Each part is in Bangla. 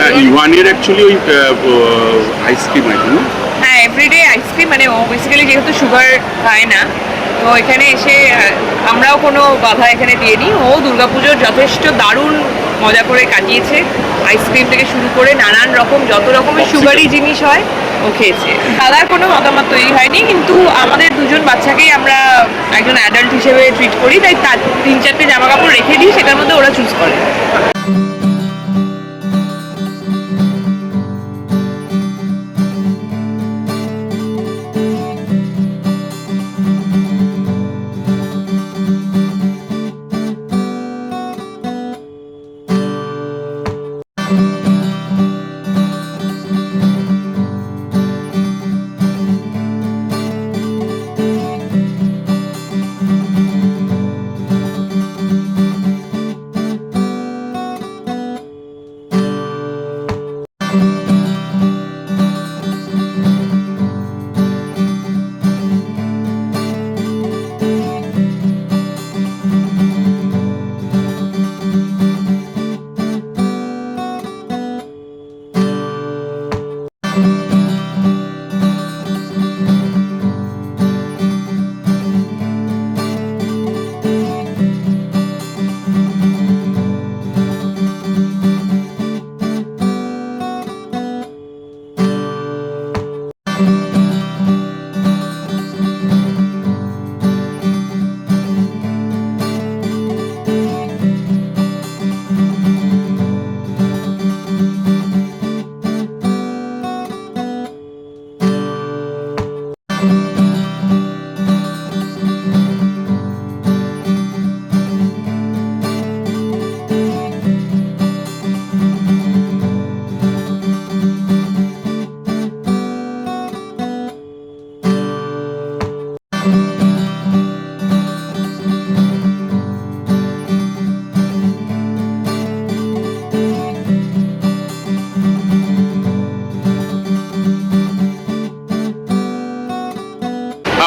হ্যাঁ অ্যাকচুয়ালি ওই আইসক্রিম আর কি হ্যাঁ এভরিডে আইসক্রিম মানে ও বেসিক্যালি যেহেতু সুগার খায় না তো এখানে এসে আমরাও কোনো বাধা এখানে দিইনি। ও দুর্গাপুজোর যথেষ্ট দারুণ মজা করে কাটিয়েছে। আইসক্রিম থেকে শুরু করে নানান রকম যত রকমের. সুগারি জিনিস হয় ও খেয়েছে। দাদার কোনো মতামত তৈরি হয়নি কিন্তু আমাদের দুজন বাচ্চাকেই আমরা একজন অ্যাডাল্ট হিসেবে ট্রিট করি তাই তার তিন চারটে জামা কাপড় রেখে দিই সেটার মধ্যে ওরা চুজ করে।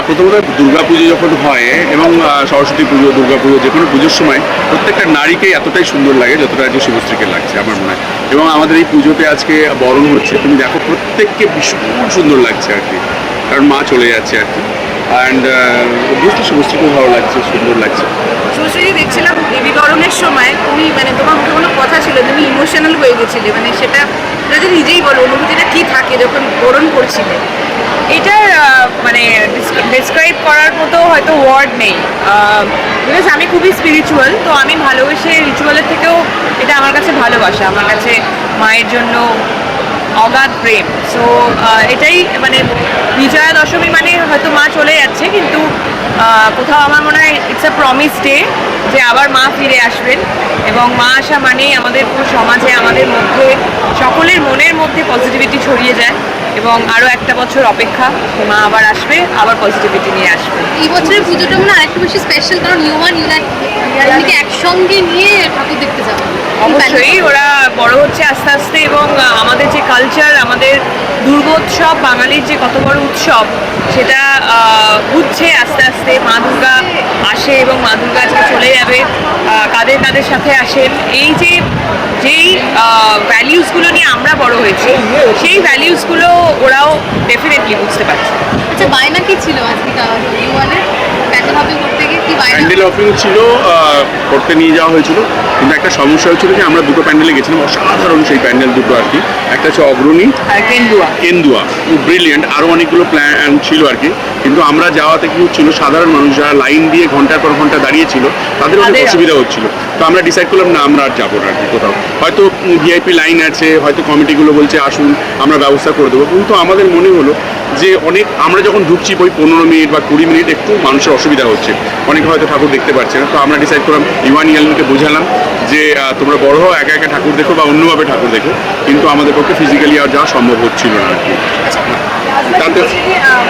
প্রথমত দুর্গাপুজো যখন হয়, এবং সরস্বতী পুজো, দুর্গাপুজো, যে কোনো পুজোর সময় প্রত্যেকটা নারীকে এতটাই সুন্দর লাগে যতটা আজকে শুভশ্রীকে লাগছে আমার মনে হয়। এবং আমাদের এই পুজোতে আজকে বরণ হচ্ছে, তুমি দেখো প্রত্যেককে ভীষণ সুন্দর লাগছে আর কি। কারণ মা চলে যাচ্ছে আর কি। অ্যান্ড অবভিয়াসলি শুভশ্রীকেও ভালো লাগছে, সুন্দর লাগছে। সুশ্রী দেখছিলাম দেবীকরণের সময়, তুমি মানে তোমার ছিল, তুমি ইমোশনাল হয়ে গেছিলে মানে সেটা যদি নিজেই বলো, অনুভূতিটা কী থাকে যখন বরণ করছিলে? এটা মানে ডিসক্রাইব করার মতো হয়তো ওয়ার্ড নেই। বিকজ আমি খুবই স্পিরিচুয়াল তো আমি ভালোবেসে রিচুয়ালের থেকেও এটা আমার কাছে ভালোবাসা। আমার কাছে মায়ের জন্য অগাধ প্রেম। সো এটাই মানে বিজয়া দশমী মানে হয়তো মা চলে যাচ্ছে, কিন্তু কোথাও আমার মনে হয় ইটস আ প্রমিস ডে যে আবার মা ফিরে আসবেন। এবং মা আসা মানেই আমাদের পুরো সমাজে, আমাদের মধ্যে, সকলের মনের মধ্যে পজিটিভিটি ছড়িয়ে যায়। এবং আরও একটা বছর অপেক্ষা মা আবার আসবে আবার পজিটিভিটি নিয়ে আসবে। এই বছরের পুজোটা মনে আরেকটু বেশি স্পেশাল কারণ ইউমান ইউনাইটকে একসঙ্গে নিয়ে ঠাকুর দেখতে যাব? অবশ্যই ওরা বড় হচ্ছে আস্তে আস্তে এবং আমাদের যে কালচার আমাদের দুর্গোৎসব বাঙালির যে কত বড় উৎসব সেটা বুঝছে আস্তে আস্তে। মা দুর্গা আসে এবং মা দুর্গা আজকে চলে যাবে। কাদের কাদের সাথে আসেন? এই যে যেই ভ্যালিউসগুলো নিয়ে আমরা বড় হয়েছি সেই ভ্যালিউসগুলো ওরাও ডেফিনেটলি বুঝতে পারছে। আচ্ছা বায়না কি ছিল আজকে? প্যান্ডেল হবে করতে গিয়ে? প্যান্ডেল অফিং ছিল করতে নিয়ে যাওয়া হয়েছিল। কিন্তু একটা সমস্যা হয়েছিল যে আমরা দুটো প্যান্ডেলে গেছিলাম অসাধারণ সেই প্যান্ডেল দুটো আর কি। একটা হচ্ছে অগ্রণী কেন্দুয়া। কেন্দুয়া। ব্রিলিয়েন্ট আরও অনেকগুলো প্ল্যান ছিল আর কি। কিন্তু আমরা যাওয়াতে কি হচ্ছিল সাধারণ মানুষ যারা লাইন দিয়ে ঘণ্টার পর ঘণ্টা দাঁড়িয়ে ছিল তাদের অনেক অসুবিধা হচ্ছিল। তো আমরা ডিসাইড করলাম না আমরা আর যাব না আর কি কোথাও। হয়তো ভিআইপি লাইন আছে হয়তো কমিটিগুলো বলছে আসুন আমরা ব্যবস্থা করে দেবো। কিন্তু আমাদের মনে হলো যে অনেক আমরা যখন ঢুকছি ওই পনেরো মিনিট বা কুড়ি মিনিট একটু মানুষের অসুবিধা হচ্ছে। অনেকে হয়তো ঠাকুর দেখতে পাচ্ছে না। তো আমরা ডিসাইড করলাম ইমান ইয়ালকে বোঝালাম যে তোমরা বড় হও একা একা ঠাকুর দেখো বা অন্যভাবে ঠাকুর দেখো। কিন্তু আমাদের পক্ষে ফিজিক্যালি আর যাওয়া সম্ভব হচ্ছিল না আর কি। তাতে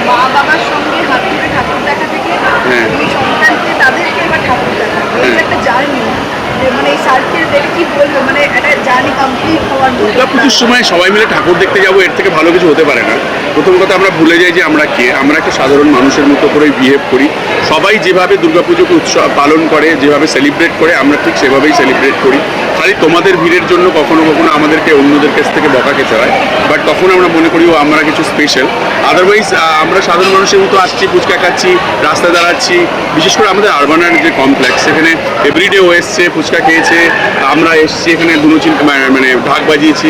মা বাবার সঙ্গে হাত ধরে ঠাকুর দেখা থেকে হ্যাঁ। এই সন্তানকে তাদেরকে এবার ঠাকুর দেখা এই যে হ্যাঁ। একটা জার্নি মানে এই সার্কেল দেখে কি বলব মানে একটা জার্নি কমপ্লিট হওয়ার মতো দুর্গা পুজোর সময় সবাই মিলে ঠাকুর দেখতে যাব, এর থেকে ভালো কিছু হতে পারে না। প্রথম কথা আমরা ভুলে যাই যে আমরা কে। আমরা একটা সাধারণ মানুষের মতো করেই বিহেভ করি। সবাই যেভাবে দুর্গাপুজোকে উৎসব পালন করে, যেভাবে সেলিব্রেট করে, আমরা ঠিক সেভাবেই সেলিব্রেট করি। খালি তোমাদের ভিড়ের জন্য কখনো কখনো আমাদেরকে অন্যদের কাছ থেকে বকা খেতে হয় বাট তখন আমরা মনে করি ও আমরা কিছু স্পেশাল আদারওয়াইজ আমরা সাধারণ মানুষের মতো আসছি ফুচকা খাচ্ছি রাস্তায় দাঁড়াচ্ছি। বিশেষ করে আমাদের আরবানার যে কমপ্লেক্স সেখানে এভরিডে ও এসছে ফুচকা খেয়েছে আমরা এসছি এখানে দুনুচিন মানে ঢাক বাজিয়েছি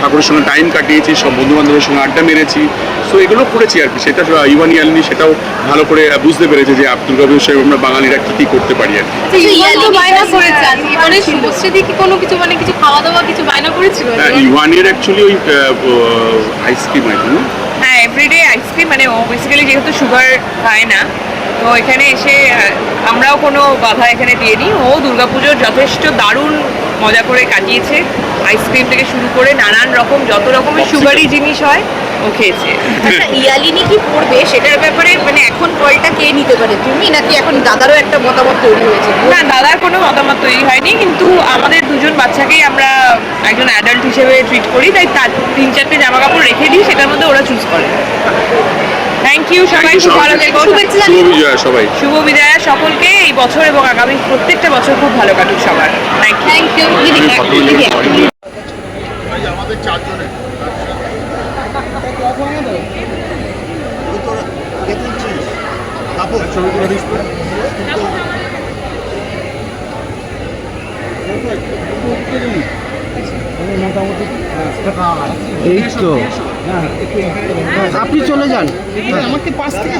ঠাকুরের সঙ্গে টাইম কাটিয়েছি সব বন্ধু বান্ধবের সঙ্গে আড্ডা মেরেছি। সো এগুলো করেছি আর কি সেটা ইভানি আলিনী সেটাও ভালো করে বুঝতে পেরেছে যে দুর্গা পুজোর সময় আমরা বাঙালিরা কী কী করতে পারি আর কি। আজকে মানে শুভশ্রী কি কোনো কিছু মানে কিছু খাওয়া দাওয়া কিছু বায়না করেছিল? হ্যাঁ, অ্যাকচুয়ালি ওই আইসক্রিম হ্যাঁ এভরিডে আইসক্রিম মানে ও বেসিক্যালি যেহেতু সুগার খায় না তো এখানে এসে আমরাও কোনো বাধা এখানে দিইনি। ও দুর্গাপুজোর যথেষ্ট দারুণ মজা করে কাটিয়েছে। আইসক্রিম থেকে শুরু করে নানান রকম যত রকমের. সুগারি জিনিস হয় ও খেয়েছে। আচ্ছা ইয়ালিনী কি পড়বে? সেটার ব্যাপারে মানে এখন কলটা কে নিতে পারে তুমি? নাকি এখন দাদারও একটা মতামত তৈরি হয়েছে? না দাদার কোনো মতামত তৈরি হয়নি কিন্তু আমাদের দুজন বাচ্চাকেই আমরা একজন অ্যাডাল্ট হিসেবে ট্রিট করি তাই তার তিন চারটে জামা কাপড় রেখে দিই সেটার মধ্যে ওরা চুজ করে। থ্যাংক ইউ সবাই খুব ভালো থেকো। শুভেচ্ছা শুভ বিজয়া সবাই। শুভ বিদায়া সকলকে এই বছর এবং আগামী প্রত্যেকটা বছর খুব ভালো কাটুক সবার। থ্যাংক ইউ থ্যাংক ইউ আমাদের চারজনের। আপনি চলে যান। আমাকে পাশ থেকে